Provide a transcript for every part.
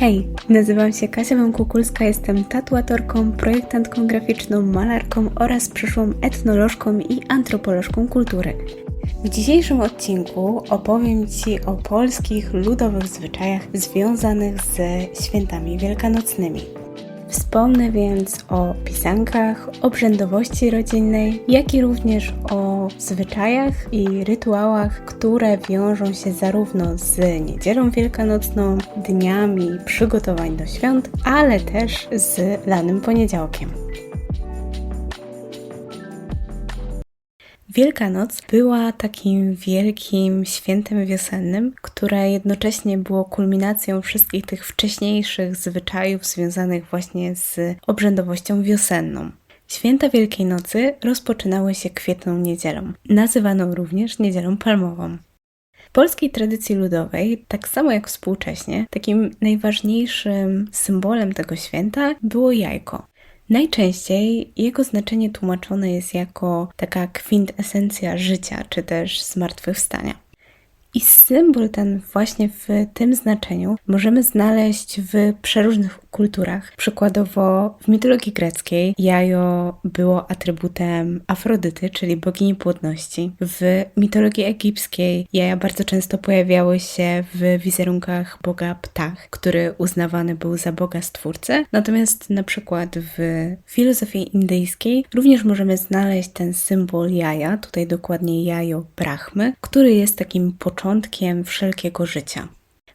Hej, nazywam się Kasia Kukulska, jestem tatuatorką, projektantką graficzną, malarką oraz przyszłą etnolożką i antropolożką kultury. W dzisiejszym odcinku opowiem Ci o polskich ludowych zwyczajach związanych ze świętami wielkanocnymi. Wspomnę więc o pisankach, obrzędowości rodzinnej, jak i również o zwyczajach i rytuałach, które wiążą się zarówno z niedzielą wielkanocną, dniami przygotowań do świąt, ale też z lanym poniedziałkiem. Wielkanoc była takim wielkim świętem wiosennym, które jednocześnie było kulminacją wszystkich tych wcześniejszych zwyczajów związanych właśnie z obrzędowością wiosenną. Święta Wielkiej Nocy rozpoczynały się kwietną niedzielą, nazywaną również niedzielą palmową. W polskiej tradycji ludowej, tak samo jak współcześnie, takim najważniejszym symbolem tego święta było jajko. Najczęściej jego znaczenie tłumaczone jest jako taka kwintesencja życia, czy też zmartwychwstania. I symbol ten właśnie w tym znaczeniu możemy znaleźć w przeróżnych kulturach. Przykładowo w mitologii greckiej jajo było atrybutem Afrodyty, czyli bogini płodności. W mitologii egipskiej jaja bardzo często pojawiały się w wizerunkach boga Ptah, który uznawany był za boga stwórcę. Natomiast na przykład w filozofii indyjskiej również możemy znaleźć ten symbol jaja, tutaj dokładnie jajo Brahmy, który jest takim początkiem wszelkiego życia.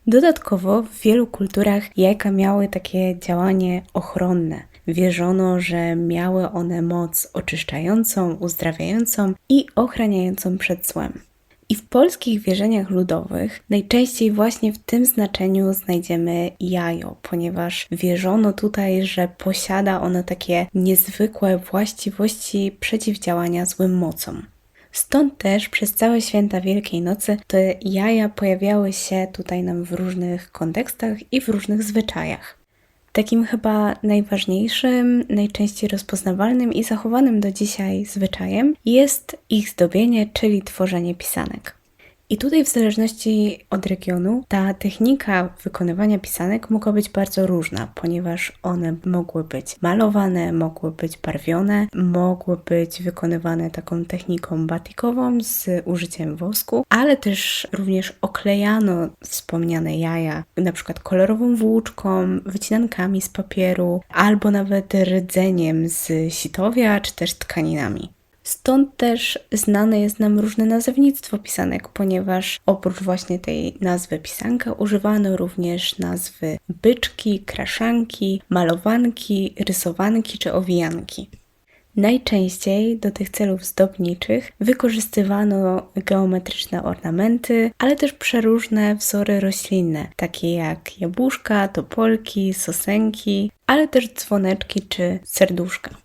Dodatkowo w wielu kulturach jajka miały takie działanie ochronne. Wierzono, że miały one moc oczyszczającą, uzdrawiającą i ochraniającą przed złem. I w polskich wierzeniach ludowych najczęściej właśnie w tym znaczeniu znajdziemy jajo, ponieważ wierzono tutaj, że posiada ono takie niezwykłe właściwości przeciwdziałania złym mocom. Stąd też przez całe święta Wielkiej Nocy te jaja pojawiały się tutaj nam w różnych kontekstach i w różnych zwyczajach. Takim chyba najważniejszym, najczęściej rozpoznawalnym i zachowanym do dzisiaj zwyczajem jest ich zdobienie, czyli tworzenie pisanek. I tutaj, w zależności od regionu, ta technika wykonywania pisanek mogła być bardzo różna, ponieważ one mogły być malowane, mogły być barwione, mogły być wykonywane taką techniką batikową z użyciem wosku, ale też również oklejano wspomniane jaja, na przykład kolorową włóczką, wycinankami z papieru, albo nawet rdzeniem z sitowia, czy też tkaninami. Stąd też znane jest nam różne nazewnictwo pisanek, ponieważ oprócz właśnie tej nazwy pisanka używano również nazwy byczki, kraszanki, malowanki, rysowanki czy owijanki. Najczęściej do tych celów zdobniczych wykorzystywano geometryczne ornamenty, ale też przeróżne wzory roślinne, takie jak jabłuszka, topolki, sosenki, ale też dzwoneczki czy serduszka.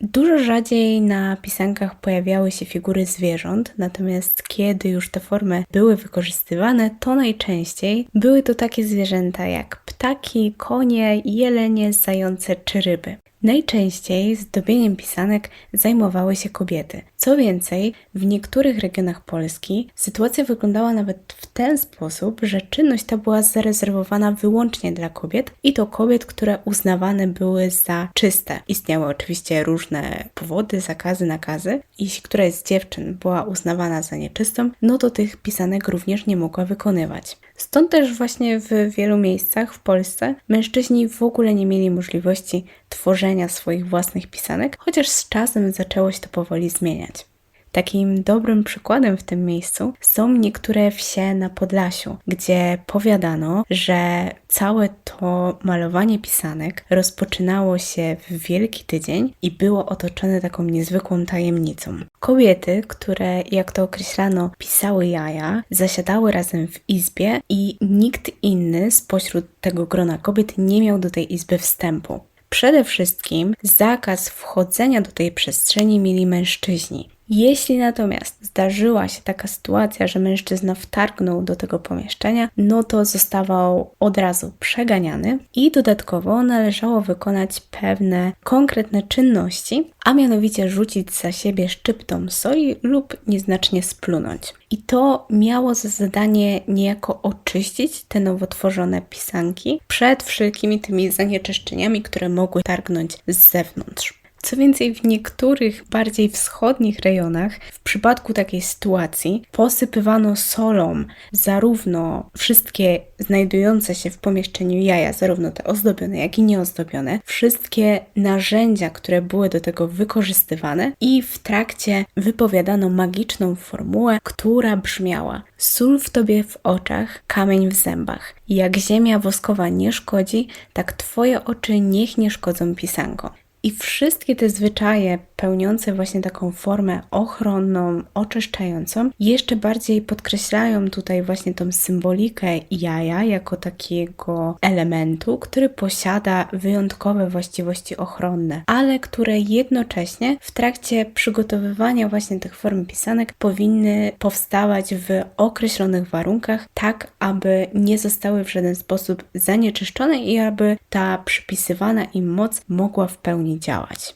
Dużo rzadziej na pisankach pojawiały się figury zwierząt, natomiast kiedy już te formy były wykorzystywane, to najczęściej były to takie zwierzęta jak ptaki, konie, jelenie, zające czy ryby. Najczęściej zdobieniem pisanek zajmowały się kobiety. Co więcej, w niektórych regionach Polski sytuacja wyglądała nawet w ten sposób, że czynność ta była zarezerwowana wyłącznie dla kobiet i to kobiet, które uznawane były za czyste. Istniały oczywiście różne powody, zakazy, nakazy. Jeśli któraś z dziewczyn była uznawana za nieczystą, no to tych pisanek również nie mogła wykonywać. Stąd też właśnie w wielu miejscach w Polsce mężczyźni w ogóle nie mieli możliwości tworzenia swoich własnych pisanek, chociaż z czasem zaczęło się to powoli zmieniać. Takim dobrym przykładem w tym miejscu są niektóre wsie na Podlasiu, gdzie powiadano, że całe to malowanie pisanek rozpoczynało się w Wielki Tydzień i było otoczone taką niezwykłą tajemnicą. Kobiety, które, jak to określano, pisały jaja, zasiadały razem w izbie i nikt inny spośród tego grona kobiet nie miał do tej izby wstępu. Przede wszystkim zakaz wchodzenia do tej przestrzeni mieli mężczyźni. Jeśli natomiast zdarzyła się taka sytuacja, że mężczyzna wtargnął do tego pomieszczenia, no to zostawał od razu przeganiany i dodatkowo należało wykonać pewne konkretne czynności, a mianowicie rzucić za siebie szczyptą soli lub nieznacznie splunąć. I to miało za zadanie niejako oczyścić te nowotworzone pisanki przed wszelkimi tymi zanieczyszczeniami, które mogły targnąć z zewnątrz. Co więcej, w niektórych bardziej wschodnich rejonach, w przypadku takiej sytuacji, posypywano solą zarówno wszystkie znajdujące się w pomieszczeniu jaja, zarówno te ozdobione, jak i nieozdobione, wszystkie narzędzia, które były do tego wykorzystywane, i w trakcie wypowiadano magiczną formułę, która brzmiała: Sól w tobie w oczach, kamień w zębach. Jak ziemia woskowa nie szkodzi, tak twoje oczy niech nie szkodzą pisanko. I wszystkie te zwyczaje pełniące właśnie taką formę ochronną, oczyszczającą, jeszcze bardziej podkreślają tutaj właśnie tą symbolikę jaja jako takiego elementu, który posiada wyjątkowe właściwości ochronne, ale które jednocześnie w trakcie przygotowywania właśnie tych form pisanek powinny powstawać w określonych warunkach, tak aby nie zostały w żaden sposób zanieczyszczone i aby ta przypisywana im moc mogła w pełni działać.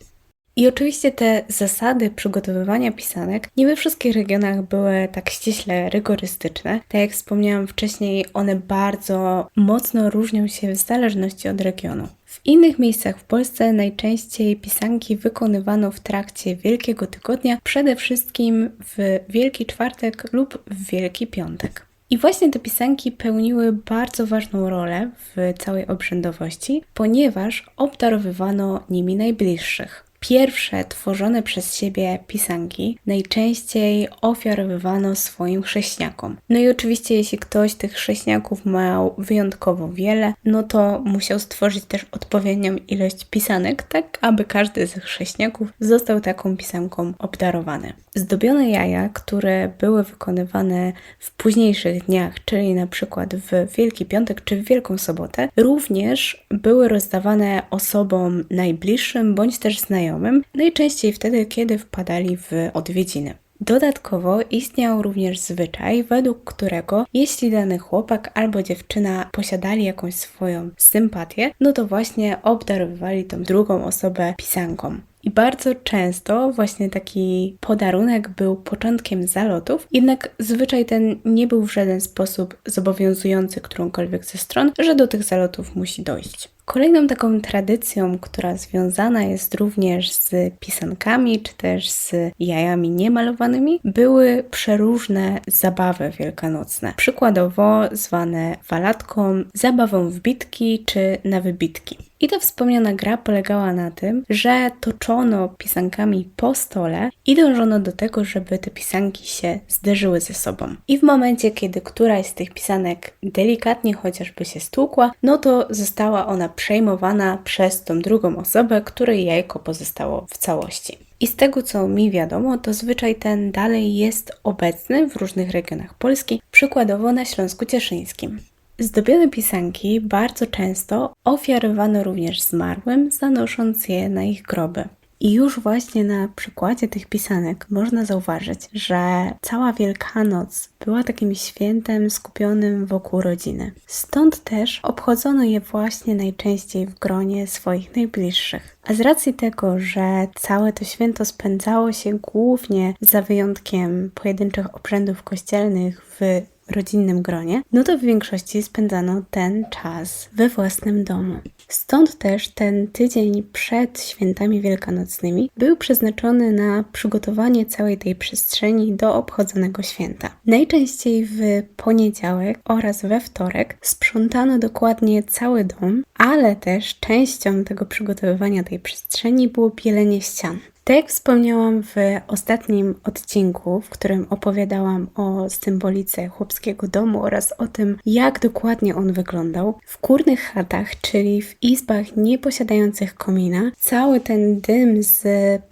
I oczywiście te zasady przygotowywania pisanek nie we wszystkich regionach były tak ściśle rygorystyczne. Tak jak wspomniałam wcześniej, one bardzo mocno różnią się w zależności od regionu. W innych miejscach w Polsce najczęściej pisanki wykonywano w trakcie Wielkiego Tygodnia, przede wszystkim w Wielki Czwartek lub w Wielki Piątek. I właśnie te pisanki pełniły bardzo ważną rolę w całej obrzędowości, ponieważ obdarowywano nimi najbliższych. Pierwsze tworzone przez siebie pisanki najczęściej ofiarowywano swoim chrześniakom. No i oczywiście, jeśli ktoś tych chrześniaków miał wyjątkowo wiele, no to musiał stworzyć też odpowiednią ilość pisanek, tak aby każdy z chrześniaków został taką pisanką obdarowany. Zdobione jaja, które były wykonywane w późniejszych dniach, czyli na przykład w Wielki Piątek czy w Wielką Sobotę, również były rozdawane osobom najbliższym bądź też znajomym, najczęściej wtedy, kiedy wpadali w odwiedziny. Dodatkowo istniał również zwyczaj, według którego jeśli dany chłopak albo dziewczyna posiadali jakąś swoją sympatię, no to właśnie obdarowywali tą drugą osobę pisanką. I bardzo często właśnie taki podarunek był początkiem zalotów, jednak zwyczaj ten nie był w żaden sposób zobowiązujący którąkolwiek ze stron, że do tych zalotów musi dojść. Kolejną taką tradycją, która związana jest również z pisankami, czy też z jajami niemalowanymi, były przeróżne zabawy wielkanocne. Przykładowo zwane walatką, zabawą w bitki czy na wybitki. I ta wspomniana gra polegała na tym, że toczono pisankami po stole i dążono do tego, żeby te pisanki się zderzyły ze sobą. I w momencie, kiedy któraś z tych pisanek delikatnie chociażby się stłukła, no to została ona przejmowana przez tą drugą osobę, której jajko pozostało w całości. I z tego co mi wiadomo, to zwyczaj ten dalej jest obecny w różnych regionach Polski, przykładowo na Śląsku Cieszyńskim. Zdobione pisanki bardzo często ofiarowano również zmarłym, zanosząc je na ich groby. I już właśnie na przykładzie tych pisanek można zauważyć, że cała Wielkanoc była takim świętem skupionym wokół rodziny. Stąd też obchodzono je właśnie najczęściej w gronie swoich najbliższych. A z racji tego, że całe to święto spędzało się głównie za wyjątkiem pojedynczych obrzędów kościelnych w rodzinnym gronie, no to w większości spędzano ten czas we własnym domu. Stąd też ten tydzień przed świętami wielkanocnymi był przeznaczony na przygotowanie całej tej przestrzeni do obchodzonego święta. Najczęściej w poniedziałek oraz we wtorek sprzątano dokładnie cały dom, ale też częścią tego przygotowywania tej przestrzeni było bielenie ścian. Tak jak wspomniałam w ostatnim odcinku, w którym opowiadałam o symbolice chłopskiego domu oraz o tym, jak dokładnie on wyglądał, w górnych chatach, czyli w izbach nieposiadających komina, cały ten dym z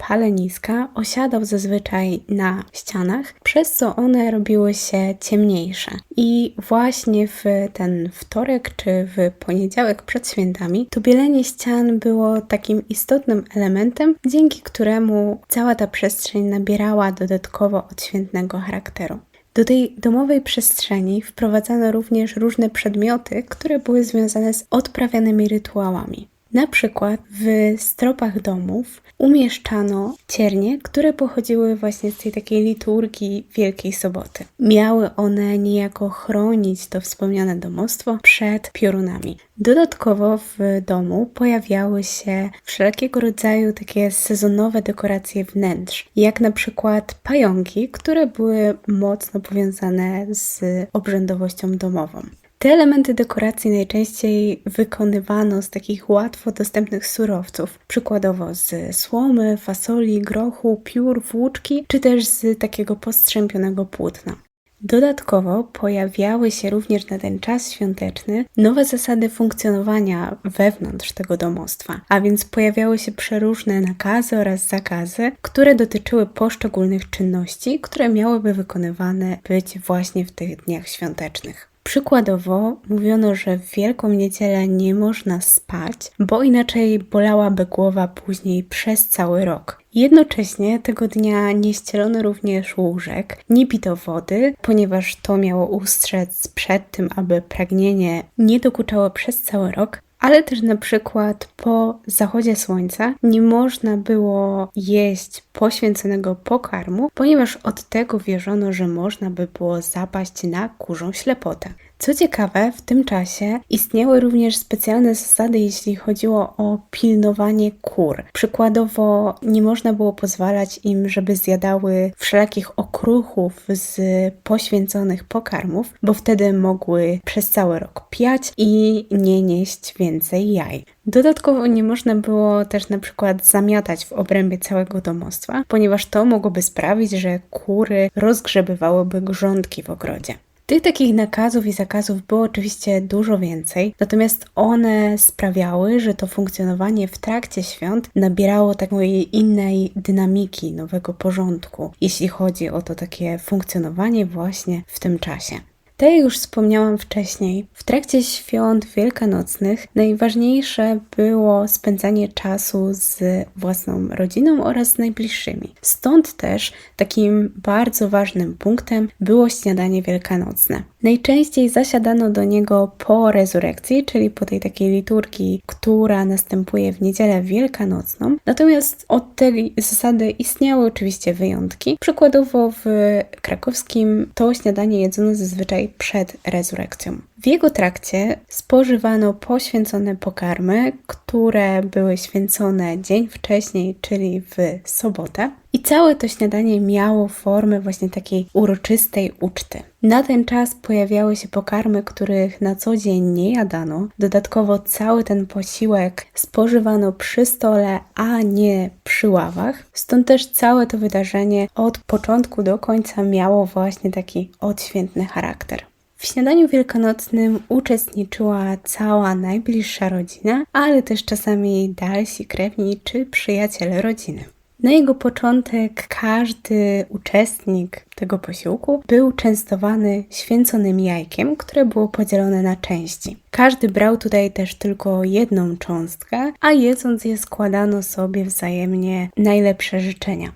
paleniska osiadał zazwyczaj na ścianach, przez co one robiły się ciemniejsze. I właśnie w ten wtorek czy w poniedziałek przed świętami to bielenie ścian było takim istotnym elementem, dzięki któremu czemu cała ta przestrzeń nabierała dodatkowo odświętnego charakteru. Do tej domowej przestrzeni wprowadzano również różne przedmioty, które były związane z odprawianymi rytuałami. Na przykład w stropach domów umieszczano ciernie, które pochodziły właśnie z tej takiej liturgii Wielkiej Soboty. Miały one niejako chronić to wspomniane domostwo przed piorunami. Dodatkowo w domu pojawiały się wszelkiego rodzaju takie sezonowe dekoracje wnętrz, jak na przykład pająki, które były mocno powiązane z obrzędowością domową. Te elementy dekoracji najczęściej wykonywano z takich łatwo dostępnych surowców, przykładowo z słomy, fasoli, grochu, piór, włóczki, czy też z takiego postrzępionego płótna. Dodatkowo pojawiały się również na ten czas świąteczny nowe zasady funkcjonowania wewnątrz tego domostwa, a więc pojawiały się przeróżne nakazy oraz zakazy, które dotyczyły poszczególnych czynności, które miałyby wykonywane być właśnie w tych dniach świątecznych. Przykładowo mówiono, że w Wielką Niedzielę nie można spać, bo inaczej bolałaby głowa później przez cały rok. Jednocześnie tego dnia nie ścielono również łóżek, nie pito wody, ponieważ to miało ustrzec przed tym, aby pragnienie nie dokuczało przez cały rok, ale też na przykład po zachodzie słońca nie można było jeść poświęconego pokarmu, ponieważ od tego wierzono, że można by było zapaść na kurzą ślepotę. Co ciekawe, w tym czasie istniały również specjalne zasady, jeśli chodziło o pilnowanie kur. Przykładowo, nie można było pozwalać im, żeby zjadały wszelakich okruchów z poświęconych pokarmów, bo wtedy mogły przez cały rok piać i nie nieść więcej jaj. Dodatkowo nie można było też na przykład zamiatać w obrębie całego domostwa, ponieważ to mogłoby sprawić, że kury rozgrzebywałyby grządki w ogrodzie. Tych takich nakazów i zakazów było oczywiście dużo więcej, natomiast one sprawiały, że to funkcjonowanie w trakcie świąt nabierało takiej innej dynamiki, nowego porządku, jeśli chodzi o to takie funkcjonowanie właśnie w tym czasie. Jak już wspomniałam wcześniej, w trakcie świąt wielkanocnych najważniejsze było spędzanie czasu z własną rodziną oraz najbliższymi. Stąd też takim bardzo ważnym punktem było śniadanie wielkanocne. Najczęściej zasiadano do niego po rezurekcji, czyli po tej takiej liturgii, która następuje w niedzielę wielkanocną. Natomiast od tej zasady istniały oczywiście wyjątki. Przykładowo w krakowskim to śniadanie jedzono zazwyczaj przed rezurekcją. W jego trakcie spożywano poświęcone pokarmy, które były święcone dzień wcześniej, czyli w sobotę. I całe to śniadanie miało formę właśnie takiej uroczystej uczty. Na ten czas pojawiały się pokarmy, których na co dzień nie jadano. Dodatkowo cały ten posiłek spożywano przy stole, a nie przy ławach. Stąd też całe to wydarzenie od początku do końca miało właśnie taki odświętny charakter. W śniadaniu wielkanocnym uczestniczyła cała najbliższa rodzina, ale też czasami dalsi krewni czy przyjaciele rodziny. Na jego początek każdy uczestnik tego posiłku był częstowany święconym jajkiem, które było podzielone na części. Każdy brał tutaj też tylko jedną cząstkę, a jedząc je składano sobie wzajemnie najlepsze życzenia.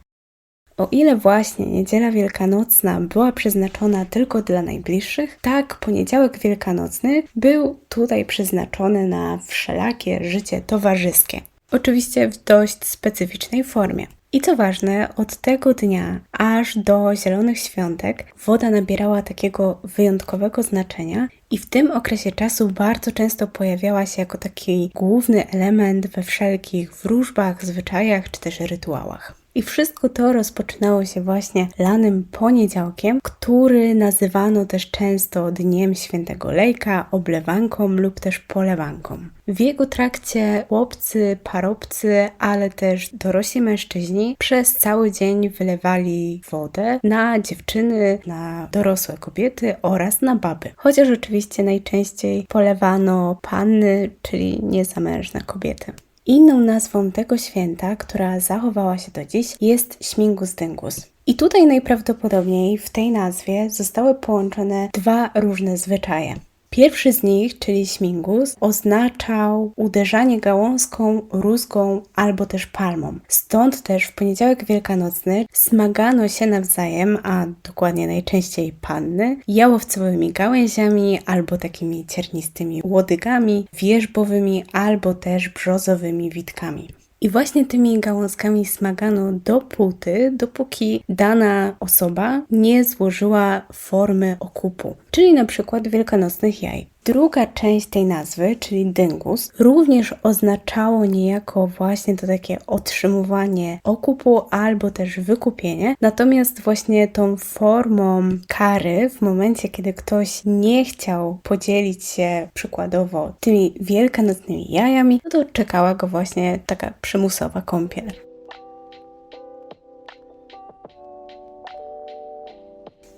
O ile właśnie niedziela wielkanocna była przeznaczona tylko dla najbliższych, tak poniedziałek wielkanocny był tutaj przeznaczony na wszelakie życie towarzyskie. Oczywiście w dość specyficznej formie. I co ważne, od tego dnia aż do Zielonych Świątek woda nabierała takiego wyjątkowego znaczenia i w tym okresie czasu bardzo często pojawiała się jako taki główny element we wszelkich wróżbach, zwyczajach czy też rytuałach. I wszystko to rozpoczynało się właśnie lanym poniedziałkiem, który nazywano też często Dniem Świętego Lejka, oblewanką lub też polewanką. W jego trakcie chłopcy, parobcy, ale też dorośli mężczyźni przez cały dzień wylewali wodę na dziewczyny, na dorosłe kobiety oraz na baby. Chociaż oczywiście najczęściej polewano panny, czyli niezamężne kobiety. Inną nazwą tego święta, która zachowała się do dziś, jest Śmigus Dyngus. I tutaj najprawdopodobniej w tej nazwie zostały połączone dwa różne zwyczaje. Pierwszy z nich, czyli śmigus, oznaczał uderzanie gałązką, rózgą albo też palmą. Stąd też w poniedziałek wielkanocny smagano się nawzajem, a dokładnie najczęściej panny, jałowcowymi gałęziami albo takimi ciernistymi łodygami, wierzbowymi albo też brzozowymi witkami. I właśnie tymi gałązkami smagano dopóty, dopóki dana osoba nie złożyła formy okupu, czyli na przykład wielkanocnych jaj. Druga część tej nazwy, czyli dyngus, również oznaczało niejako właśnie to takie otrzymywanie okupu albo też wykupienie. Natomiast właśnie tą formą kary, w momencie kiedy ktoś nie chciał podzielić się przykładowo tymi wielkanocnymi jajami, no to czekała go właśnie taka przymusowa kąpiel.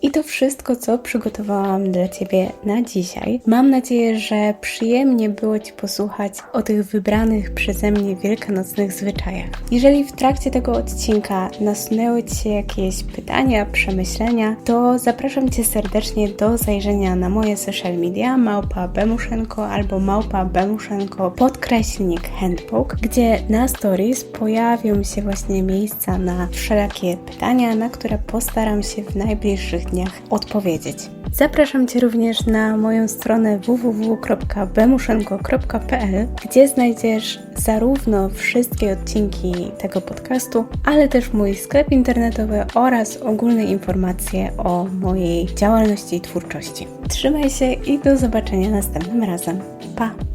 I to wszystko, co przygotowałam dla Ciebie na dzisiaj. Mam nadzieję, że przyjemnie było Ci posłuchać o tych wybranych przeze mnie wielkanocnych zwyczajach. Jeżeli w trakcie tego odcinka nasunęły Ci się jakieś pytania, przemyślenia, to zapraszam Cię serdecznie do zajrzenia na moje social media małpa Bemuszenko albo małpa Bemuszenko podkreślnik handbook, gdzie na stories pojawią się właśnie miejsca na wszelakie pytania, na które postaram się w najbliższych odpowiedzieć. Zapraszam Cię również na moją stronę www.bemuszenko.pl, gdzie znajdziesz zarówno wszystkie odcinki tego podcastu, ale też mój sklep internetowy oraz ogólne informacje o mojej działalności i twórczości. Trzymaj się i do zobaczenia następnym razem. Pa!